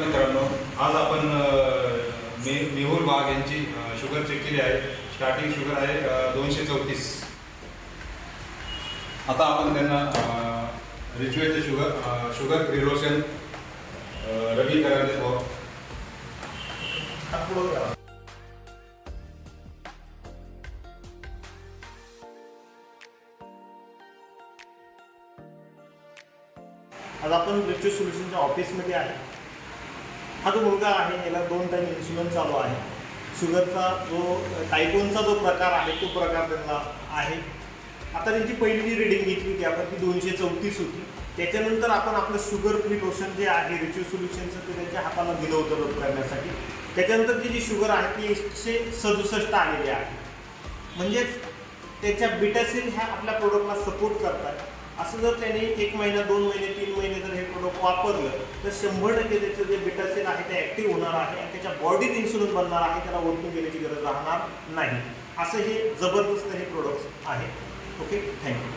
मित्रांनो? आज आपण मे मेहुल बाग यांची शुगर चेक केली आहे. स्टार्टिंग शुगर आहे दोनशे चौतीस. आता आपण त्यांना रिच्युएचं शुगर शुगर प्रिलोशन रवी करायला हो. देतो आज आपण रिच्यू सोल्युशनच्या ऑफिसमध्ये आहे. हा जो मुलगा आहे याला दोन टाईम इन्सुलिन चालू आहे. शुगरचा जो टायकोनचा जो प्रकार आहे तो प्रकार त्यांना आहे. आता त्यांची पहिली जी रिडिंग घेतली होती आपण ती दोनशे चौतीस होती. त्याच्यानंतर आपण आपलं शुगर फ्री लोशन जे आहे रिच्यू सोल्युशनचं ते त्यांच्या हाताला दिलं होतं रद्द करण्यासाठी. त्याच्यानंतर जी शुगर आहे ती एकशे सदुसष्ट आलेली आहे. म्हणजेच त्याच्या बिटासिल ह्या आपल्या प्रोडक्टला सपोर्ट करतात. असं जर त्याने एक महिना दोन महिने तीन महिने जर हे प्रोडक्ट वापरलं तर शंभर टक्के त्याचं जे बिटासिल ॲक्टिव्ह होणार आहे आणि त्याच्या बॉडीत इन्सुलिन बनणार आहे त्याला ओळखून घेण्याची गरज राहणार नाही. असं हे जबरदस्त हे प्रोडक्ट्स आहे. Okay thank you